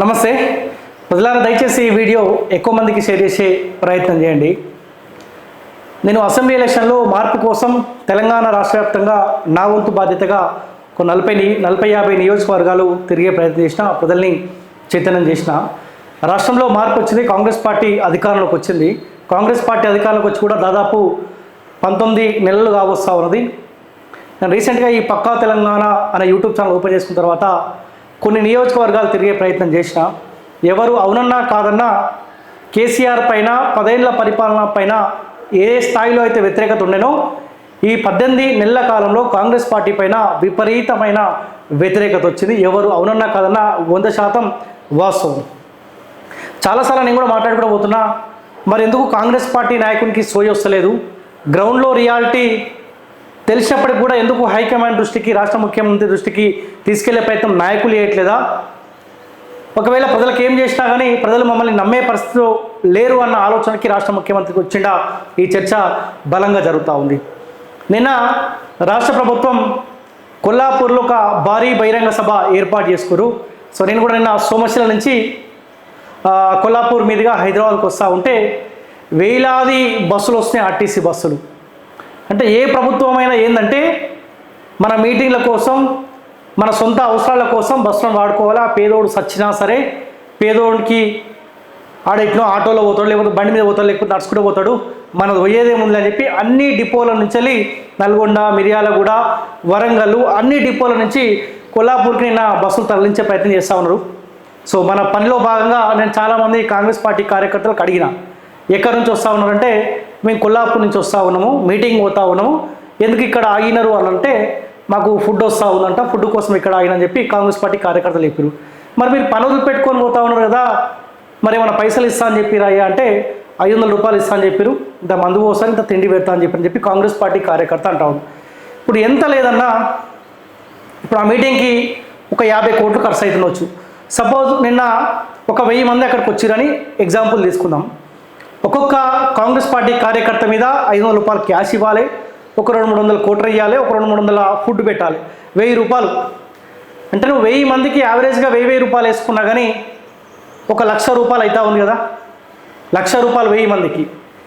నమస్తే. ప్రజలారా దయచేసి ఈ వీడియో ఎక్కువ మందికి షేర్ చేసే ప్రయత్నం చేయండి. నేను అసెంబ్లీ ఎలక్షన్లో మార్పు కోసం తెలంగాణ రాష్ట్ర వ్యాప్తంగా నా వంతు బాధ్యతగా ఒక నలభై నలభై యాభై నియోజకవర్గాలు తిరిగే ప్రయత్నం చేసిన ప్రజల్ని చైతన్యం చేసిన. రాష్ట్రంలో మార్పు వచ్చింది కాంగ్రెస్ పార్టీ అధికారంలోకి వచ్చింది. కాంగ్రెస్ పార్టీ అధికారంలోకి వచ్చి కూడా దాదాపు పంతొమ్మిది నెలలు కావస్తూ ఉన్నది. నేను రీసెంట్గా ఈ పక్కా తెలంగాణ అనే యూట్యూబ్ ఛానల్ ఓపెన్ చేసుకున్న తర్వాత కొన్ని నియోజకవర్గాలు తిరిగే ప్రయత్నం చేసిన ఎవరు అవునన్నా కాదన్నా కేసీఆర్ పైన పదేళ్ళ పరిపాలన పైన ఏ స్థాయిలో అయితే వ్యతిరేకత ఉండేనో ఈ పద్దెనిమిది నెలల కాలంలో కాంగ్రెస్ పార్టీ పైన విపరీతమైన వ్యతిరేకత వచ్చింది. ఎవరు అవునన్నా కాదన్నా వంద శాతం వాస్తవం. చాలాసార్లు నేను కూడా మాట్లాడుకుంటూ పోతున్నా మరి ఎందుకు కాంగ్రెస్ పార్టీ నాయకునికి సోయి వస్తలేదు? గ్రౌండ్లో రియాలిటీ తెలిసినప్పటికి కూడా ఎందుకు హైకమాండ్ దృష్టికి రాష్ట్ర ముఖ్యమంత్రి దృష్టికి తీసుకెళ్ళే ప్రయత్నం నాయకులు చేయట్లేదా? ఒకవేళ ప్రజలకు ఏం చేసినా కానీ ప్రజలు మమ్మల్ని నమ్మే పరిస్థితిలో లేరు అన్న ఆలోచనకి రాష్ట్ర ముఖ్యమంత్రికి వచ్చిండా? ఈ చర్చ బలంగా జరుగుతూ ఉంది. నిన్న రాష్ట్ర ప్రభుత్వం కొల్లాపూర్లో ఒక భారీ బహిరంగ సభ ఏర్పాటు చేసుకురు సో నేను కూడా నిన్న సోమశిల నుంచి కొల్లాపూర్ మీదుగా హైదరాబాద్కి వస్తూ ఉంటే వేలాది బస్సులు వస్తున్నాయి ఆర్టీసీ బస్సులు. అంటే ఏ ప్రభుత్వమైనా ఏంటంటే మన మీటింగ్ల కోసం మన సొంత అవసరాల కోసం బస్సులను వాడుకోవాలా? పేదోడు సచ్చినా సరే పేదోడికి ఆడ ఆటోలో పోతాడు లేకపోతే బండి మీద పోతాడు లేకపోతే నడుచుకుంటూ పోతాడు మనది పోయేదేముంది అని చెప్పి అన్ని డిపోల నుంచి వెళ్ళి నల్గొండ మిర్యాలగూడ వరంగల్ అన్ని డిపోల నుంచి కొల్లాపూర్కి నిన్న బస్సులు తరలించే ప్రయత్నం చేస్తూ ఉన్నారు. సో మన పనిలో భాగంగా నేను చాలామంది కాంగ్రెస్ పార్టీ కార్యకర్తలకు అడిగిన ఎక్కడి నుంచి వస్తూ ఉన్నారంటే మేము కొల్లాపూర్ నుంచి వస్తూ ఉన్నాము మీటింగ్ పోతా ఉన్నాము. ఎందుకు ఇక్కడ ఆగినారు అని అంటే మాకు ఫుడ్ వస్తూ ఉందంట ఫుడ్ కోసం ఇక్కడ ఆగినని చెప్పి కాంగ్రెస్ పార్టీ కార్యకర్తలు చెప్పారు మరి మీరు పనులు పెట్టుకొని పోతా ఉన్నారు కదా మరి ఏమైనా పైసలు ఇస్తా అని చెప్పిరా అంటే ఐదు వందల రూపాయలు ఇస్తా అని చెప్పారు ఇంత మందు పోసాను ఇంత తిండి పెడతా అని చెప్పి అని చెప్పి కాంగ్రెస్ పార్టీ కార్యకర్త అంటా ఇప్పుడు ఎంత లేదన్నా ఇప్పుడు ఆ మీటింగ్కి ఒక యాభై కోట్లు ఖర్చు అవుతుండొచ్చు సపోజ్ నిన్న ఒక వెయ్యి మంది అక్కడికి వచ్చిరని ఎగ్జాంపుల్ తీసుకుందాం. ఒక్కొక్క కాంగ్రెస్ పార్టీ కార్యకర్త మీద ఐదు వందల రూపాయలు క్యాష్ ఇవ్వాలి ఒక రెండు మూడు వందల కోట్లు ఇవ్వాలి ఒక రెండు మూడు వందల ఫుడ్ పెట్టాలి. వెయ్యి రూపాయలు. అంటే నువ్వు వెయ్యి మందికి యావరేజ్గా వెయ్యి వెయ్యి రూపాయలు వేసుకున్నా కానీ ఒక లక్ష రూపాయలు అవుతా ఉంది కదా? లక్ష రూపాయలు వెయ్యి మందికి.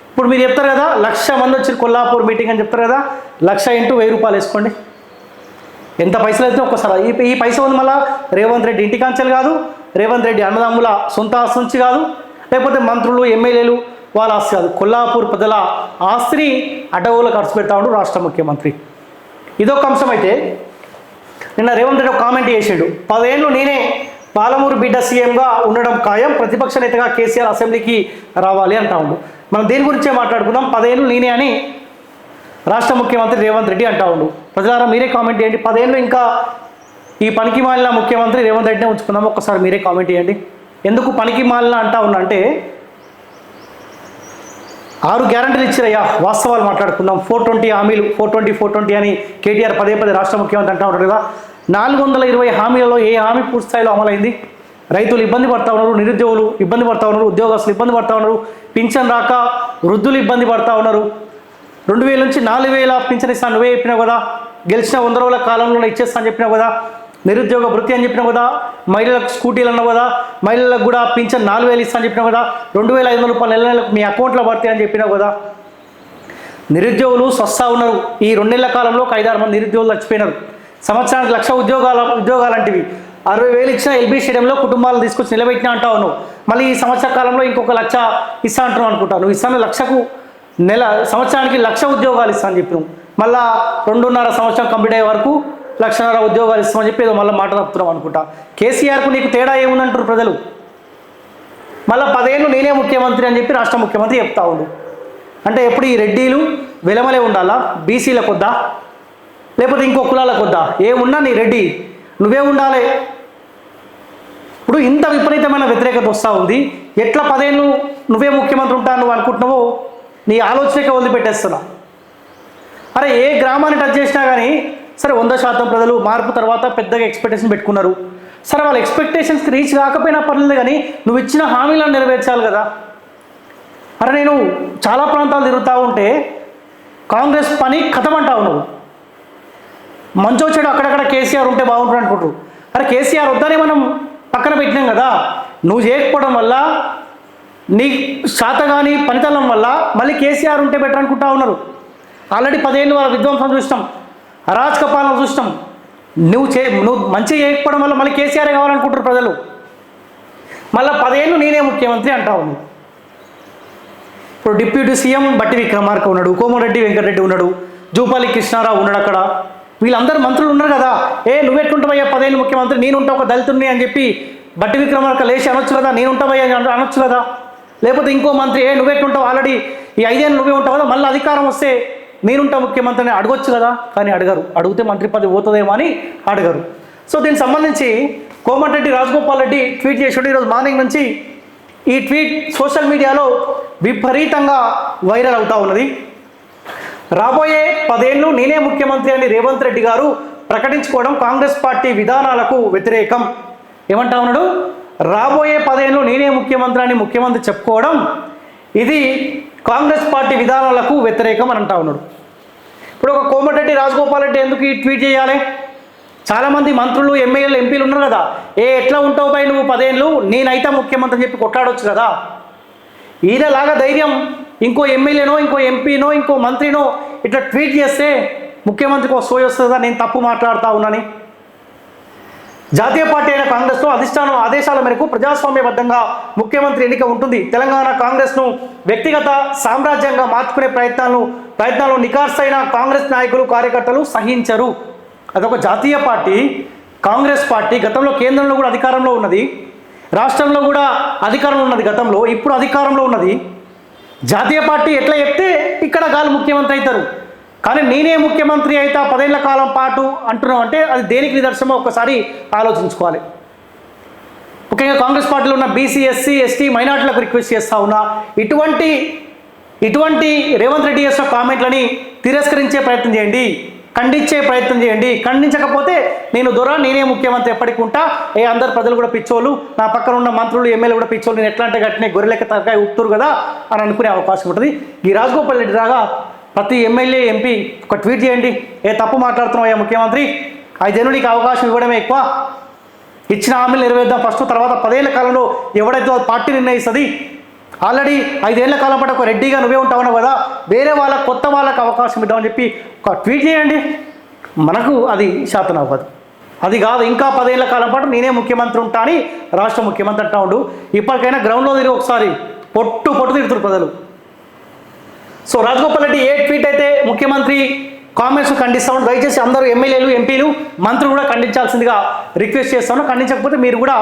ఇప్పుడు మీరు చెప్తారు కదా లక్ష మంది వచ్చి కొల్లాపూర్ మీటింగ్ అని చెప్తారు కదా లక్ష ఇంటూ వెయ్యి రూపాయలు వేసుకోండి. ఎంత పైసలు అయితే ఒక్కసారి. ఈ ఈ పైసలు ఉంది మళ్ళా రేవంత్ రెడ్డి ఇంటి కాంచెలు కాదు రేవంత్ రెడ్డి అన్నదమ్ముల సొంత ఆస్తి నుంచి కాదు లేకపోతే మంత్రులు ఎమ్మెల్యేలు వాళ్ళ ఆస్తి కాదు. కొల్లాపూర్ ప్రజల ఆస్తిని అడవులు ఖర్చు పెడతా ఉండు రాష్ట్ర ముఖ్యమంత్రి. ఇదొక అంశం అయితే నిన్న రేవంత్ రెడ్డి ఒక కామెంట్ చేసాడు. పదేళ్ళు నేనే పాలమూరు బిడ్డ సీఎంగా ఉండడం ఖాయం ప్రతిపక్ష నేతగా కేసీఆర్ అసెంబ్లీకి రావాలి అంటా ఉండు. మనం దేని గురించే మాట్లాడుకుందాం? పదేళ్ళు నేనే అని రాష్ట్ర ముఖ్యమంత్రి రేవంత్ రెడ్డి అంటా ఉండు. ప్రజలారా మీరే కామెంట్ చేయండి. పదేళ్ళు ఇంకా ఈ పనికి మాలిన ముఖ్యమంత్రి రేవంత్ రెడ్డినే ఉంచుకుందాం. ఒక్కసారి మీరే కామెంట్ చేయండి. ఎందుకు పనికి మాలిన అంటా ఉన్నా అంటే ఆరు గ్యారంటీలు ఇచ్చారయ్యా. వాస్తవాలు మాట్లాడుకుందాం. ఫోర్ ట్వంటీ హామీలు ఫోర్ ట్వంటీ ఫోర్ ట్వంటీ అని కేటీఆర్ పదే పదే రాష్ట్ర ముఖ్యమంత్రి అంటా ఉంటారు కదా. నాలుగు వందల ఇరవై హామీలలో ఏ హామీ పూర్తి స్థాయిలో అమలైంది? రైతులు ఇబ్బంది పడతా ఉన్నారు నిరుద్యోగులు ఇబ్బంది పడతా ఉన్నారు ఉద్యోగస్తులు ఇబ్బంది పడతా ఉన్నారు పింఛన్ రాక వృద్ధులు ఇబ్బంది పడతా ఉన్నారు. రెండు వేల నుంచి నాలుగు వేల పింఛన్ ఇస్తాను నువ్వే చెప్పినావు కదా. గెలిచిన వంద రోజుల కాలంలో ఇచ్చేస్తా అని చెప్పినావు కదా. నిరుద్యోగ వృత్తి అని చెప్పినావు కదా మహిళలకు స్కూటీలు అన్నావు కదా మహిళలకు కూడా పింఛన్ నాలుగు వేలు ఇస్తా అని చెప్పినావు కదా రెండు వేల ఐదు వందల రూపాయలు నెల నెలకు మీ అకౌంట్లో పడతాయి అని చెప్పినావు కదా. నిరుద్యోగులు స్వస్థ ఉన్నారు. ఈ రెండు నెలల కాలంలో ఒక ఐదారు మంది నిరుద్యోగులు చచ్చిపోయినారు. సంవత్సరానికి లక్ష ఉద్యోగాల ఉద్యోగాలంటివి. అరవై వేలు ఇచ్చిన ఎల్బీ స్టేడియంలో కుటుంబాలను తీసుకొచ్చి నిలబెట్టినా అంటావు నువ్వు మళ్ళీ ఈ సంవత్సర కాలంలో ఇంకొక లక్ష ఇస్తా అంటున్నావు అనుకుంటావు నువ్వు ఇస్తాను లక్షకు నెల సంవత్సరానికి లక్ష ఉద్యోగాలు ఇస్తా అని చెప్పినావు. మళ్ళా రెండున్నర సంవత్సరం కంప్లీట్ అయ్యే వరకు లక్షన్నర ఉద్యోగాలు ఇస్తామని చెప్పి ఏదో మళ్ళీ మాట తప్పుతున్నాం అనుకుంటా. కేసీఆర్కు నీకు తేడా ఏముందంటారు ప్రజలు? మళ్ళీ పదేళ్ళు నేనే ముఖ్యమంత్రి అని చెప్పి రాష్ట్ర ముఖ్యమంత్రి చెప్తా ఉండు. అంటే ఎప్పుడు ఈ రెడ్డీలు వెలమలే ఉండాలా? బీసీల కొద్దా? లేకపోతే ఇంకో కులాల కొద్దా? ఏమున్నా నీ రెడ్డి? నువ్వే ఉండాలి. ఇప్పుడు ఇంత విపరీతమైన వ్యతిరేకత వస్తూ ఉంది. ఎట్లా పదేళ్ళు నువ్వే ముఖ్యమంత్రి ఉంటా నువ్వు అనుకుంటున్నావో నీ ఆలోచనకే వదిలిపెట్టేస్తున్నా. అరే ఏ గ్రామాన్ని టచ్ చేసినా కానీ సరే వంద శాతం ప్రజలు మార్పు తర్వాత పెద్దగా ఎక్స్పెక్టేషన్ పెట్టుకున్నారు. సరే వాళ్ళ ఎక్స్పెక్టేషన్స్కి రీచ్ కాకపోయినా పర్లేదు కానీ నువ్వు ఇచ్చిన హామీలను నెరవేర్చాలి కదా. అరే నేను చాలా ప్రాంతాలు తిరుగుతూ ఉంటే కాంగ్రెస్ పని కథమంటావు నువ్వు. మంచో చెడు అక్కడక్కడ కేసీఆర్ ఉంటే బాగుంటుంది అనుకుంటారు అరే కేసీఆర్ వద్దనే మనం పక్కన పెట్టినాం కదా. నువ్వు చేయకపోవడం వల్ల నీ శాతగాని పనితనం వల్ల మళ్ళీ కేసీఆర్ ఉంటే బెటర్ అనుకుంటా ఉన్నారు. ఆల్రెడీ పదిహేను వాళ్ళ విధ్వంసం చూసినాం. అరాచక పాలన చూసినాం నువ్వు చే నువ్వు మంచిగా చేయకపోవడం వల్ల మళ్ళీ కేసీఆర్ కావాలనుకుంటారు ప్రజలు. మళ్ళీ పదేళ్ళు నేనే ముఖ్యమంత్రి అంటావు నువ్వు. ఇప్పుడు డిప్యూటీ సీఎం బట్టి విక్రమార్క ఉన్నాడు కోమరెడ్డి వెంకటరెడ్డి ఉన్నాడు జూపాలి కృష్ణారావు ఉన్నాడు అక్కడ. వీళ్ళందరూ మంత్రులు ఉన్నారు కదా. ఏ నువ్వెట్టుంటావయ్యా పదేళ్ళు ముఖ్యమంత్రి? నేను ఉంటా ఒక దళితుడిని అని చెప్పి బట్టి విక్రమార్క లేచి అనొచ్చు కదా నేనుంటావయ్యా అని అనొచ్చు కదా లేకపోతే ఇంకో మంత్రి ఏ నువ్వెట్టుంటావు ఆల్రెడీ ఈ ఐదేళ్ళు నువ్వే ఉంటావు కదా మళ్ళీ అధికారం వస్తే నేనుంటా ముఖ్యమంత్రిని అడగొచ్చు కదా? కానీ అడగరు. అడిగితే మంత్రి పదవి పోతుందేమో అని అడగరు. సో దీనికి సంబంధించి కోమటిరెడ్డి రాజగోపాల్ రెడ్డి ట్వీట్ చేసాడు ఈరోజు మార్నింగ్ నుంచి. ఈ ట్వీట్ సోషల్ మీడియాలో విపరీతంగా వైరల్ అవుతా ఉన్నది. రాబోయే పదేళ్ళు నేనే ముఖ్యమంత్రి అని రేవంత్ రెడ్డి గారు ప్రకటించుకోవడం కాంగ్రెస్ పార్టీ విధానాలకు వ్యతిరేకం. ఏమంటా ఉన్నాడు? రాబోయే పదేళ్ళు నేనే ముఖ్యమంత్రి అని ముఖ్యమంత్రి చెప్పుకోవడం. ఇది కాంగ్రెస్ పార్టీ విధానాలకు వ్యతిరేకం అని అంటా ఉన్నాడు. ఇప్పుడు ఒక కోమటిరెడ్డి రాజగోపాల్ రెడ్డి ఎందుకు ఈ ట్వీట్ చేయాలి? చాలామంది మంత్రులు ఎమ్మెల్యేలు ఎంపీలు ఉన్నారు కదా. ఏ ఎట్లా ఉంటావు పై నువ్వు పదేళ్ళు నేనైతే ముఖ్యమంత్రి అని చెప్పి కొట్లాడొచ్చు కదా. ఈయనలాగా ధైర్యం ఇంకో ఎమ్మెల్యేనో ఇంకో ఎంపీనో ఇంకో మంత్రినో ఇట్లా ట్వీట్ చేస్తే ముఖ్యమంత్రికి ఒక సోయి వస్తుందా? నేను తప్పు మాట్లాడుతా ఉన్నాని. జాతీయ పార్టీ అయిన కాంగ్రెస్లో అధిష్టానం ఆదేశాల మేరకు ప్రజాస్వామ్యబద్ధంగా ముఖ్యమంత్రి ఎన్నిక ఉంటుంది. తెలంగాణ కాంగ్రెస్ను వ్యక్తిగత సామ్రాజ్యంగా మార్చుకునే ప్రయత్నాలను ప్రయత్నాలు నికార్సైన కాంగ్రెస్ నాయకులు కార్యకర్తలు సహించరు. అదొక జాతీయ పార్టీ కాంగ్రెస్ పార్టీ గతంలో కేంద్రంలో కూడా అధికారంలో ఉన్నది. రాష్ట్రంలో కూడా అధికారంలో ఉన్నది గతంలో ఇప్పుడు అధికారంలో ఉన్నది. జాతీయ పార్టీ ఎట్లా చెప్తే ఇక్కడ గాలి ముఖ్యమంత్రి అవుతారు. కానీ నేనే ముఖ్యమంత్రి అయితే పదేళ్ళ కాలం పాటు అంటున్నాం అంటే అది దేనికి నిదర్శనమో ఒక్కసారి ఆలోచించుకోవాలి. ముఖ్యంగా కాంగ్రెస్ పార్టీలో ఉన్న బీసీ ఎస్సీ ఎస్టీ మైనార్టీలకు రిక్వెస్ట్ చేస్తా ఉన్నా ఇటువంటి ఇటువంటి రేవంత్ రెడ్డి చేసిన కామెంట్లని తిరస్కరించే ప్రయత్నం చేయండి ఖండించే ప్రయత్నం చేయండి. ఖండించకపోతే నేను దొర నేనే ముఖ్యమంత్రి ఎప్పటికి ఉంటా. ఏ అందరు ప్రజలు కూడా పిచ్చోళ్ళు నా పక్కన ఉన్న మంత్రులు ఎమ్మెల్యే కూడా పిచ్చోళ్ళు నేను ఎట్లా అంటే గట్టినే గొర్రెలెక్క తరకాయ ఉప్పుతురు కదా అని అనుకునే అవకాశం ఉంటుంది. ఈ రాజగోపాల్ రెడ్డి రాగా ప్రతి ఎమ్మెల్యే ఎంపీ ఒక ట్వీట్ చేయండి. ఏ తప్పు మాట్లాడుతున్నావు ఏ ముఖ్యమంత్రి? ఐదేళ్ళు నీకు అవకాశం ఇవ్వడమే ఎక్కువ. ఇచ్చిన హామీలు నెరవేర్దాం ఫస్ట్ తర్వాత పదేళ్ళ కాలంలో ఎవడైతే పార్టీ నిర్ణయిస్తుంది? ఆల్రెడీ ఐదేళ్ళ కాలం పాటు ఒక రెడ్డిగా నువ్వే ఉంటావు కదా వేరే వాళ్ళ కొత్త వాళ్ళకి అవకాశం ఇద్దామని చెప్పి ఒక ట్వీట్ చేయండి. మనకు అది శాతం అవ్వదు. అది కాదు ఇంకా పదేళ్ళ కాలం పాటు నేనే ముఖ్యమంత్రి ఉంటా అని రాష్ట్ర ముఖ్యమంత్రి అంటా ఉండు. ఇప్పటికైనా గ్రౌండ్లో తిరిగి ఒకసారి పొట్టు పొట్టు తిడుతురు ప్రజలు. సో రాజగోపాల్ రెడ్డి ఏ ట్వీట్ అయితే ముఖ్యమంత్రి కామెంట్స్ ఖండిస్తామని దయచేసి అందరూ ఎమ్మెల్యేలు ఎంపీలు మంత్రులు కూడా ఖండించాల్సిందిగా రిక్వెస్ట్ చేస్తాను ఖండించకపోతే మీరు కూడా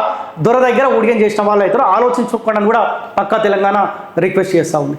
దొర దగ్గర ఊడిగం చేసిన వాళ్ళు అవుతారు ఆలోచించుకోండి కూడా పక్కా తెలంగాణ రిక్వెస్ట్ చేస్తూ ఉంది.